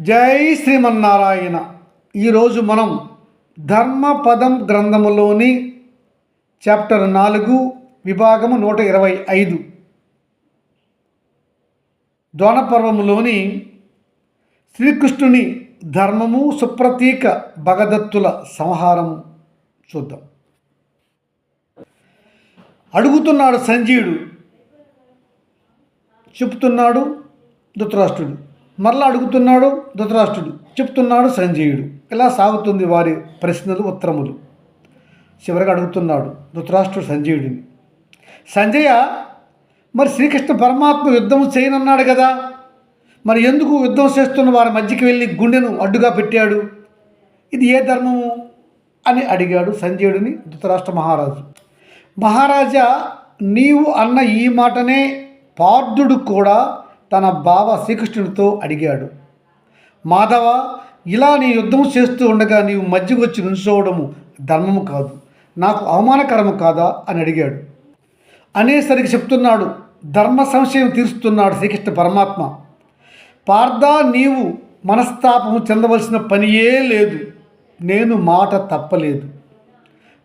జై శ్రీమన్నారాయణ. ఈరోజు మనం ధర్మపదం గ్రంథములోని చాప్టర్ నాలుగు విభాగము నూట ఇరవై ఐదు. ద్రోణపర్వములోని శ్రీకృష్ణుని ధర్మము సుప్రతీక భగదత్తుల సంహారము చూద్దాం. అడుగుతున్నాడు సంజీవుడు చెప్తున్నాడు ధృతరాష్ట్రుడు. మరలా అడుగుతున్నాడు ధృతరాష్ట్రుడు. చెప్తున్నాడు సంజయుడు. ఇలా సాగుతుంది వారి ప్రశ్నలు ఉత్తరములు? చివరిగా అడుగుతున్నాడు ధృతరాష్ట్రుడు సంజయుడిని. సంజయ మరి శ్రీకృష్ణ పరమాత్మ యుద్ధం చేయనన్నాడు కదా? మరి ఎందుకు యుద్ధం చేస్తున్న వారి మధ్యకి వెళ్ళి గుండెను అడ్డుగా పెట్టాడు? ఇది ఏ ధర్మము? అని అడిగాడు సంజయుడిని ధృతరాష్ట్ర మహారాజు. మహారాజా నీవు అన్న ఈ మాటనే పార్థుడు కూడా తన బావ శ్రీకృష్ణుడితో అడిగాడు మాధవ ఇలా నీ యుద్ధం చేస్తూ ఉండగా నీవు మధ్యకు వచ్చి నుంచోవడము ధర్మము కాదు నాకు అవమానకరము కాదా? అని అడిగాడు. అనేసరికి చెప్తున్నాడు ధర్మ సంశయం తీరుస్తున్నాడు శ్రీకృష్ణ పరమాత్మ. పార్థ నీవు మనస్తాపము చెందవలసిన పనియే లేదు. నేను మాట తప్పలేదు.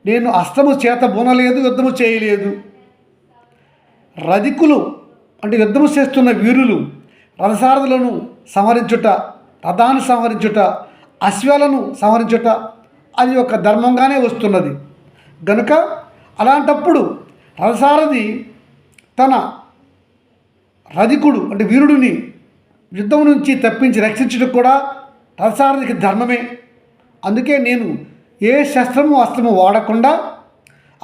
నేను అస్తము చేత బూనలేదు యుద్ధము చేయలేదు. రధికులు అంటే యుద్ధము చేస్తున్న వీరులు రథసారథులను సంహరించుట రథాన్ని సంహరించుట అశ్వాలను సంహరించుట అది ఒక ధర్మంగానే వస్తున్నది. గనుక అలాంటప్పుడు రథసారథి తన రధికుడు అంటే వీరుడిని యుద్ధం నుంచి తప్పించి రక్షించడం కూడా రథసారథికి ధర్మమే. అందుకే నేను ఏ శస్త్రము అస్త్రము వాడకుండా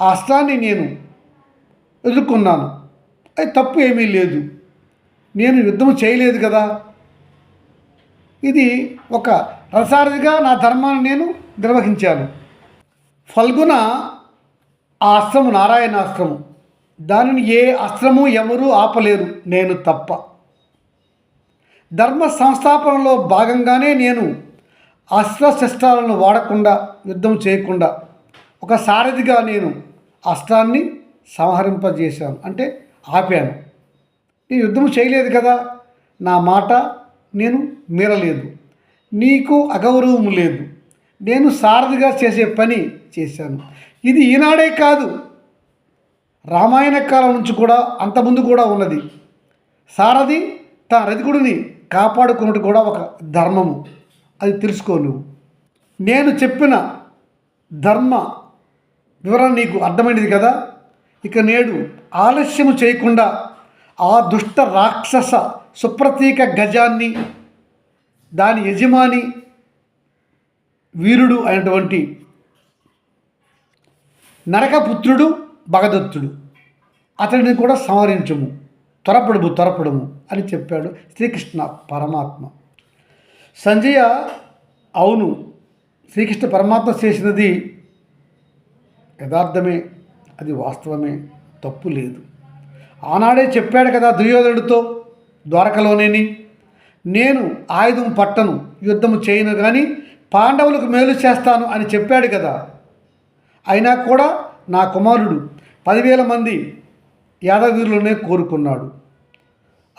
ఆ అస్త్రాన్ని నేను ఎదుర్కొన్నాను. అది తప్పు ఏమీ లేదు. నేను యుద్ధం చేయలేదు కదా. ఇది ఒక రసారథిగా నా ధర్మాన్ని నేను నిర్వహించాను. ఫల్గున ఆ అస్త్రము నారాయణాస్త్రము దానిని ఏ అస్త్రము ఎవరూ ఆపలేరు నేను తప్ప. ధర్మ సంస్థాపనలో భాగంగానే నేను అస్త్రశస్త్రాలను వాడకుండా యుద్ధం చేయకుండా ఒక సారథిగా నేను అస్త్రాన్ని సంహరింపజేశాను. అంటే ఆపాను. నేను యుద్ధం చేయలేదు కదా. నా మాట నేను మీరలేదు. నీకు అగౌరవం లేదు. నేను సారథిగా చేసే పని చేశాను. ఇది ఈనాడే కాదు. రామాయణ కాలం నుంచి కూడా అంతముందు కూడా ఉన్నది. సారథి తన రధికుడిని కాపాడుకున్నట్టు కూడా ఒక ధర్మము. అది తెలుసుకో నువ్వు. నేను చెప్పిన ధర్మ వివరణ నీకు అర్థమైనది కదా? ఇక నేడు ఆలస్యము చేయకుండా ఆ దుష్ట రాక్షస సుప్రతీక గజాన్ని దాని యజమాని వీరుడు అయినటువంటి నరకపుత్రుడు భగదత్తుడు. అతడిని కూడా సంహరించము. త్వరపడుము త్వరపడము అని చెప్పాడు శ్రీకృష్ణ పరమాత్మ. సంజయ అవును శ్రీకృష్ణ పరమాత్మ చేసినది యథార్థమే. అది వాస్తవమే తప్పు లేదు. ఆనాడే చెప్పాడు కదా దుర్యోధనుడితో ద్వారకలోనేని నేను ఆయుధం పట్టను యుద్ధము చేయను కానీ పాండవులకు మేలు చేస్తాను అని చెప్పాడు కదా. అయినా కూడా నా కుమారుడు పదివేల మంది యాదవీరులనే కోరుకున్నాడు.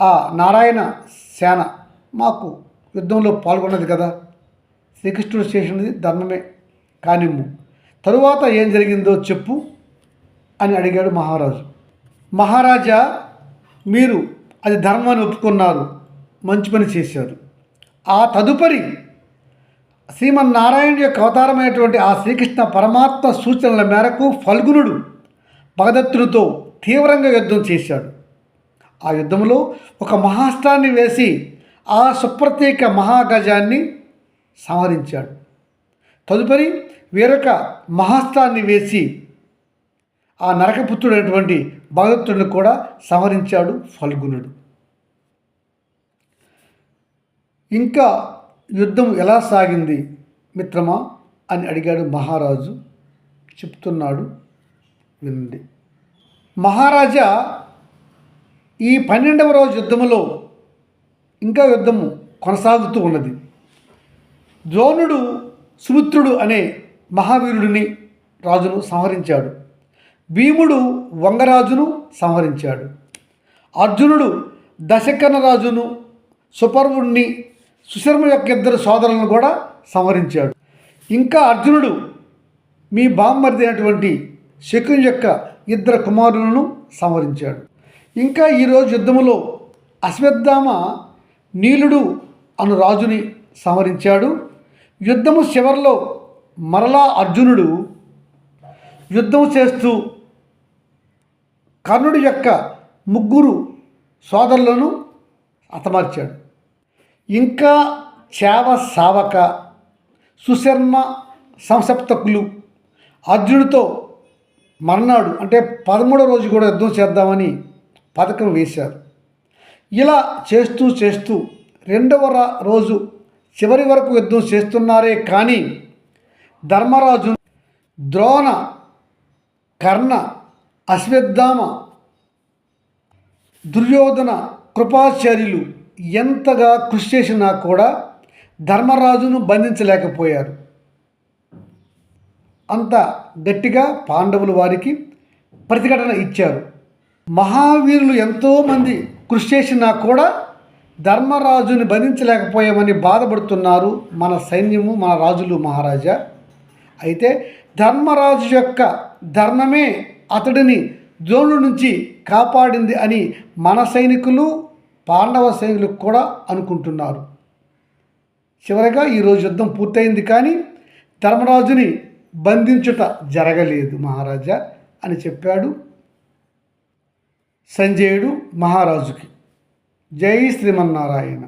ఆ నారాయణ సేన మాకు యుద్ధంలో పాల్గొన్నది కదా. శ్రీకృష్ణుడు చేసినది ధర్మమే కానిమ్ము. తరువాత ఏం జరిగిందో చెప్పు. అని అడిగాడు మహారాజు. మహారాజా మీరు అది ధర్మాన్ని ఒప్పుకున్నారు మంచి పని చేశారు. ఆ తదుపరి శ్రీమన్నారాయణ యొక్క అవతారమైనటువంటి ఆ శ్రీకృష్ణ పరమాత్మ సూచనల మేరకు ఫల్గునుడు భగదత్తునితో తీవ్రంగా యుద్ధం చేశాడు. ఆ యుద్ధంలో ఒక మహాస్త్రాన్ని వేసి ఆ సుప్రత్యేక మహాగజాన్ని సంహరించాడు. తదుపరి వేరొక మహాస్త్రాన్ని వేసి ఆ నరకపుత్రుడైనటువంటి భగవత్తుడిని కూడా సంహరించాడు ఫల్గునుడు. ఇంకా యుద్ధం ఎలా సాగింది మిత్రమా అని అడిగాడు మహారాజు. చెప్తున్నాడు వింది మహారాజా ఈ పన్నెండవ రోజు యుద్ధములో ఇంకా యుద్ధము కొనసాగుతూ ఉన్నది. ద్రోణుడు సుమిత్రుడు అనే మహావీరుడిని రాజును సంహరించాడు. భీముడు వంగరాజును సంహరించాడు. అర్జునుడు దశకనరాజును సుపర్వుణ్ణి సుశర్మ యొక్క ఇద్దరు సోదరులను కూడా సంహరించాడు. ఇంకా అర్జునుడు మీ బామ్మరిది అయినటువంటి శకుని యొక్క ఇద్దరు కుమారులను సంహరించాడు. ఇంకా ఈరోజు యుద్ధములో అశ్వత్థామ నీలుడు అను రాజుని సంహరించాడు. యుద్ధము చివరిలో మరలా అర్జునుడు యుద్ధం చేస్తూ కర్ణుడి యొక్క ముగ్గురు సోదరులను హతమార్చాడు ఇంకా చేవ సావక సుశర్మ సంసప్తకులు అర్జునుడితో మర్నాడు అంటే పదమూడో రోజు కూడా యుద్ధం చేద్దామని పథకం వేశారు. ఇలా చేస్తూ చేస్తూ రెండవ రోజు చివరి వరకు యుద్ధం చేస్తున్నారే కానీ ధర్మరాజు ద్రోణ కర్ణ అశ్వత్థామ దుర్యోధన కృపాచార్యులు ఎంతగా కృషి చేసినా కూడా ధర్మరాజును బంధించలేకపోయారు. అంత గట్టిగా పాండవులు వారికి ప్రతిఘటన ఇచ్చారు. మహావీరులు ఎంతోమంది కృషి చేసినా కూడా ధర్మరాజుని బంధించలేకపోయామని బాధపడుతున్నారు మన సైన్యము మన రాజులు మహారాజా. అయితే ధర్మరాజు యొక్క ధర్మమే అతడిని ద్రోణుడి నుంచి కాపాడింది అని మన సైనికులు పాండవ సైనికులు కూడా అనుకుంటున్నారు. చివరగా ఈరోజు యుద్ధం పూర్తయింది కానీ ధర్మరాజుని బంధించుట జరగలేదు మహారాజా అని చెప్పాడు సంజయుడు మహారాజుకి. జై శ్రీమన్నారాయణ.